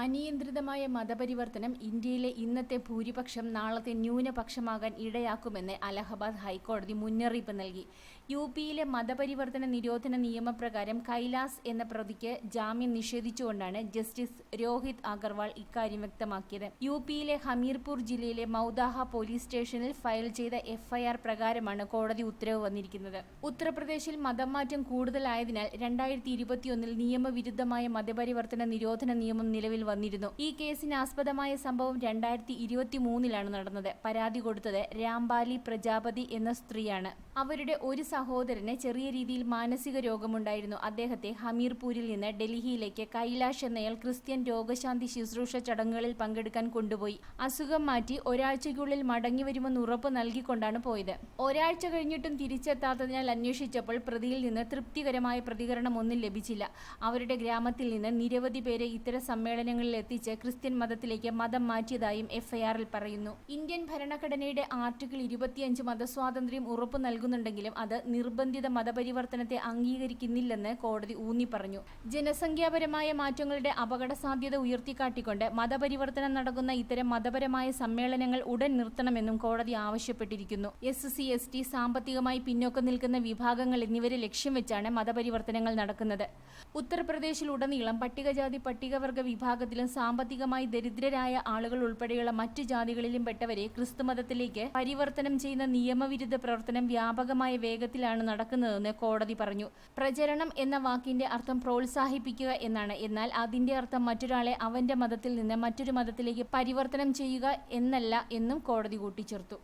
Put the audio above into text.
അനിയന്ത്രിതമായ മതപരിവർത്തനം ഇന്ത്യയിലെ ഇന്നത്തെ ഭൂരിപക്ഷം നാളത്തെ ന്യൂനപക്ഷമാകാൻ ഇടയാക്കുമെന്ന് അലഹബാദ് ഹൈക്കോടതി മുന്നറിയിപ്പ് നൽകി. യു പിയിലെ മതപരിവർത്തന നിരോധന നിയമപ്രകാരം കൈലാസ് എന്ന പ്രതിക്ക് ജാമ്യം നിഷേധിച്ചുകൊണ്ടാണ് ജസ്റ്റിസ് രോഹിത് അഗർവാൾ ഇക്കാര്യം വ്യക്തമാക്കിയത്. യു പിയിലെ ഹമീർപൂർ ജില്ലയിലെ മൗദാഹ പോലീസ് സ്റ്റേഷനിൽ ഫയൽ ചെയ്ത എഫ്ഐആർ പ്രകാരമാണ് കോടതി ഉത്തരവ് വന്നിരിക്കുന്നത്. ഉത്തർപ്രദേശിൽ മതം മാറ്റം കൂടുതലായതിനാൽ രണ്ടായിരത്തി ഇരുപത്തിയൊന്നിൽ നിയമവിരുദ്ധമായ മതപരിവർത്തന നിരോധന നിയമം നിലവിൽ വന്നിരുന്നു. ഈ കേസിന് ആസ്പദമായ സംഭവം രണ്ടായിരത്തി ഇരുപത്തി മൂന്നിലാണ് നടന്നത്. പരാതി കൊടുത്തത് രാംബാലി പ്രജാപതി എന്ന സ്ത്രീയാണ്. അവരുടെ ഒരു സഹോദരന് ചെറിയ രീതിയിൽ മാനസിക രോഗമുണ്ടായിരുന്നു. അദ്ദേഹത്തെ ഹമീർപൂരിൽ നിന്ന് ഡൽഹിയിലേക്ക് കൈലാഷ് എന്നയാൾ ക്രിസ്ത്യൻ രോഗശാന്തി ശുശ്രൂഷ ചടങ്ങുകളിൽ പങ്കെടുക്കാൻ കൊണ്ടുപോയി. അസുഖം മാറ്റി ഒരാഴ്ചയ്ക്കുള്ളിൽ മടങ്ങി വരുമെന്ന് ഉറപ്പ് നൽകിക്കൊണ്ടാണ് പോയത്. ഒരാഴ്ച കഴിഞ്ഞിട്ടും തിരിച്ചെത്താത്തതിനാൽ അന്വേഷിച്ചപ്പോൾ പ്രതിയിൽ നിന്ന് തൃപ്തികരമായ പ്രതികരണം ഒന്നും ലഭിച്ചില്ല. അവരുടെ ഗ്രാമത്തിൽ നിന്ന് നിരവധി പേരെ ഇത്തരം സമ്മേളനങ്ങളിൽ എത്തിച്ച് ക്രിസ്ത്യൻ മതത്തിലേക്ക് മതം മാറ്റിയതായും എഫ്ഐആറിൽ പറയുന്നു. ഇന്ത്യൻ ഭരണഘടനയുടെ ആർട്ടിക്കിൾ ഇരുപത്തിയഞ്ച് മതസ്വാതന്ത്ര്യം ഉറപ്പു നൽകുന്നുണ്ടെങ്കിലും അത് നിർബന്ധിത മതപരിവർത്തനത്തെ അംഗീകരിക്കുന്നില്ലെന്ന് കോടതി ഊന്നി പറഞ്ഞു. ജനസംഖ്യാപരമായ മാറ്റങ്ങളുടെ അപകട സാധ്യത ഉയർത്തിക്കാട്ടിക്കൊണ്ട് മതപരിവർത്തനം നടക്കുന്ന ഇത്തരം മതപരമായ സമ്മേളനങ്ങൾ ഉടൻ നിർത്തണമെന്നും കോടതി ആവശ്യപ്പെട്ടിരിക്കുന്നു. എസ് സി എസ് ടി സാമ്പത്തികമായി പിന്നോക്കം നിൽക്കുന്ന വിഭാഗങ്ങൾ എന്നിവരെ ലക്ഷ്യം വെച്ചാണ് മതപരിവർത്തനങ്ങൾ നടക്കുന്നത്. ഉത്തർപ്രദേശിലുടനീളം പട്ടികജാതി പട്ടികവർഗ വിഭാഗത്തിലും സാമ്പത്തികമായി ദരിദ്രരായ ആളുകൾ ഉൾപ്പെടെയുള്ള മറ്റു ജാതികളിലും പെട്ടവരെ ക്രിസ്തുമതത്തിലേക്ക് പരിവർത്തനം ചെയ്യുന്ന നിയമവിരുദ്ധ പ്രവർത്തനം വ്യാപകമായ വേഗത്തിലാണ് നടക്കുന്നതെന്ന് കോടതി പറഞ്ഞു. പ്രചരണം എന്ന വാക്കിന്റെ അർത്ഥം പ്രോത്സാഹിപ്പിക്കുക എന്നാണ്. എന്നാൽ അതിന്റെ അർത്ഥം മറ്റൊരാളെ അവന്റെ മതത്തിൽ നിന്ന് മറ്റൊരു മതത്തിലേക്ക് പരിവർത്തനം ചെയ്യുക എന്നല്ല എന്നും കോടതി കൂട്ടിച്ചേർത്തു.